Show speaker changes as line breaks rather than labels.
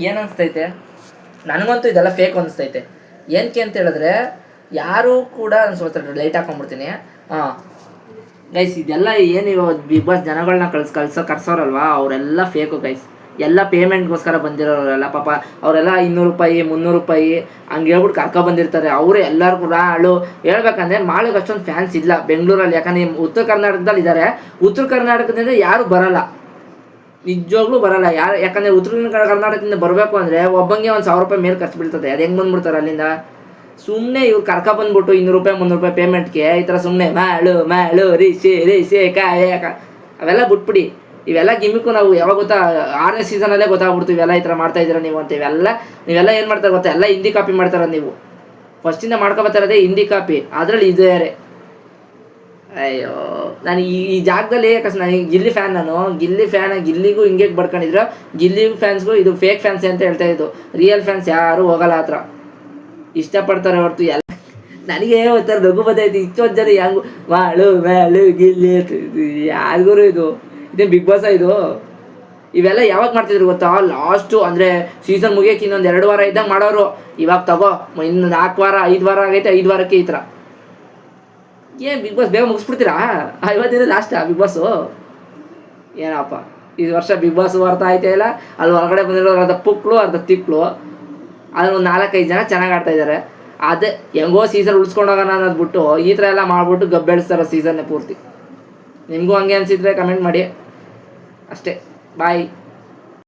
ಏನು ಅನಿಸ್ತೈತೆ ನನಗಂತೂ ಇದೆಲ್ಲ ಫೇಕ್ ಅನಿಸ್ತೈತೆ. ಏನಕ್ಕೆ ಅಂತ ಹೇಳಿದ್ರೆ, ಯಾರೂ ಕೂಡ ಸ್ವಲ್ಪ ಲೈಟ್ ಹಾಕೊಂಡ್ಬಿಡ್ತೀನಿ. ಹಾಂ. ಗೈಸ್ ಇದೆಲ್ಲ ಏನು ಬಿಗ್ ಬಾಸ್ ಜನಗಳನ್ನ ಕಳ್ಸಿ, ಕಳ್ಸೋ, ಕರ್ಸೋರಲ್ವಾ? ಅವರೆಲ್ಲ ಫೇಕು ಗೈಸ್ ಎಲ್ಲ ಪೇಮೆಂಟ್ಗೋಸ್ಕರ ಬಂದಿರೋರೆಲ್ಲ ಪಾಪ, ಅವರೆಲ್ಲ ಇನ್ನೂರು ರೂಪಾಯಿ, ಮುನ್ನೂರು ರೂಪಾಯಿ, ಹಂಗೆ ಹೇಳ್ಬಿಟ್ಟು ಕರ್ಕೊ ಬಂದಿರ್ತಾರೆ. ಅವರು ಕೂಡ ಅಳು. ಹೇಳ್ಬೇಕಂದ್ರೆ ಮಾಳಿಗೆ ಅಷ್ಟೊಂದು ಫ್ಯಾನ್ಸ್ ಇಲ್ಲ. ಬೆಂಗಳೂರಲ್ಲಿ ಯಾಕಂದ್ರೆ ಉತ್ತರ ಕರ್ನಾಟಕದಲ್ಲಿ ಇದ್ದಾರೆ ಉತ್ತರ ಕರ್ನಾಟಕದಿಂದ ಯಾರು ಬರಲ್ಲ. ನಿಜವಾಗ್ಲೂ ಬರಲ್ಲ. ಯಾರು ಯಾಕಂದ್ರೆ ಉತ್ತರ ಕರ್ನಾಟಕದಿಂದ ಬರಬೇಕು ಅಂದರೆ ಒಬ್ಬಂಗೆ ಒಂದು ಸಾವಿರ ರೂಪಾಯಿ ಮೇಲೆ ಖರ್ಚು ಬೀಳ್ತದೆ ಅದು ಹೆಂಗೆ ಬಂದ್ಬಿಡ್ತಾರೆ ಅಲ್ಲಿಂದ? ಸುಮ್ಮನೆ ಇವ್ರು ಕರ್ಕ ಬಂದ್ಬಿಟ್ಟು ಇನ್ನೂರು ರೂಪಾಯಿ, ಮುನ್ನೂರು ರೂಪಾಯಿ ಪೇಮೆಂಟ್ಗೆ ಈ ಥರ ಸುಮ್ಮನೆ ಮಾಳು ಮಾಳು ರಿಸಿ ರಿಸಿ, ಕಾಯ, ಕ- ಅವೆಲ್ಲ ಬಿಟ್ಬಿಡಿ. ಇವೆಲ್ಲ ಗಿಮಿಕ್ಕು ನಾವು ಯಾವಾಗ ಗೊತ್ತಾ, ಆರನೇ ಸೀಸನಲ್ಲೇ ಗೊತ್ತಾಗ್ಬಿಡ್ತು ಇವೆಲ್ಲ ಈ ಥರ ಮಾಡ್ತಾ ಇದ್ದೀರಾ ನೀವು ಅಂತ. ಇವೆಲ್ಲ ನೀವೆಲ್ಲ ಏನು ಮಾಡ್ತಾರೆ ಗೊತ್ತಾ? ಎಲ್ಲ ಹಿಂದಿ ಕಾಪಿ ಮಾಡ್ತಾರೆ ನೀವು. ಫಸ್ಟಿಂದ ಮಾಡ್ಕೊಬತ್ತಿರೋದೇ ಹಿಂದಿ ಕಾಪಿ ಅದರಲ್ಲಿ ಇದ್ದಾರೆ ಅಯ್ಯೋ, ನಾನು ಈ ಈ ಜಾಗದಲ್ಲಿ ಯಾಕಸ್ ನಾನು ಗಿಲ್ಲಿ ಫ್ಯಾನ್ ನಾನು, ಗಿಲ್ಲಿ ಫ್ಯಾನ್ ಗಿಲ್ಲಿಗೂ ಹಿಂಗೆ ಬಡ್ಕೊಂಡಿದ್ರು. ಗಿಲ್ಲಿ ಫ್ಯಾನ್ಸ್ಗೂ ಇದು ಫೇಕ್ ಫ್ಯಾನ್ಸ್ ಅಂತ ಹೇಳ್ತಾ ಇದ್ದು. ರಿಯಲ್ ಫ್ಯಾನ್ಸ್ ಯಾರು ಹೋಗಲ್ಲ ಆ ಥರ ಇಷ್ಟಪಡ್ತಾರೆ ಹೊರತು ಎಲ್ಲ. ನನಗೆ ಒಂಥರ ನಗು ಬರ್ತೈತಿ ಇಷ್ಟೊಂದು ಜನ ಹೆಂಗು ಮಾಳು ಮ್ಯಾಳು ಗಿಲ್ಲಿ ಯಾರಿಗೂ ಇದು ಇದೇ? ಬಿಗ್ ಬಾಸ್ ಇದು? ಇವೆಲ್ಲ ಯಾವಾಗ ಮಾಡ್ತಿದ್ರು ಗೊತ್ತಾ? ಲಾಸ್ಟು ಅಂದರೆ ಸೀಸನ್ ಮುಗಿಯೋಕೆ ಇನ್ನೊಂದು ಎರಡು ವಾರ ಇದ್ದಾಗ ಮಾಡೋರು. ಇವಾಗ ತಗೋ, ಇನ್ನು ನಾಲ್ಕು ವಾರ, ಐದು ವಾರ ಆಗೈತೆ, ಐದು ವಾರಕ್ಕೆ ಈ ಥರ ಏನು ಬಿಗ್ ಬಾಸ್ ಬೇಗ ಮುಗಿಸ್ಬಿಡ್ತೀರಾ? ಐವತ್ತಿನ ಲಾಸ್ಟಾ ಬಿಗ್ ಬಾಸು. ಏನಪ್ಪ, ಈ ವರ್ಷ ಬಿಗ್ ಬಾಸ್ ಬರ್ತಾ ಐತೆ ಇಲ್ಲ? ಅಲ್ಲಿ ಹೊರಗಡೆ ಬಂದಿರೋ ಅರ್ಧ ಪುಕ್ಳು, ಅರ್ಧ ತಿಕ್ಳು. ಅದ್ರಲ್ಲಿ ಒಂದು ನಾಲ್ಕೈದು ಜನ ಚೆನ್ನಾಗಿ ಆಡ್ತಾ ಇದ್ದಾರೆ ಅದೇ ಹೆಂಗೋ ಸೀಸನ್ ಉಳಿಸ್ಕೊಂಡು ಹೋಗೋಣ ಅನ್ನೋದು ಬಿಟ್ಟು ಈ ಥರ ಎಲ್ಲ ಮಾಡಿಬಿಟ್ಟು ಗಬ್ಬೆಡಿಸ್ತಾರೆ ಸೀಸನ್ನೇ ಪೂರ್ತಿ. ನಿಮಗೂ ಹಂಗೆ ಅನಿಸಿದ್ರೆ ಕಮೆಂಟ್ ಮಾಡಿ. ಅಷ್ಟೇ. ಬಾಯ್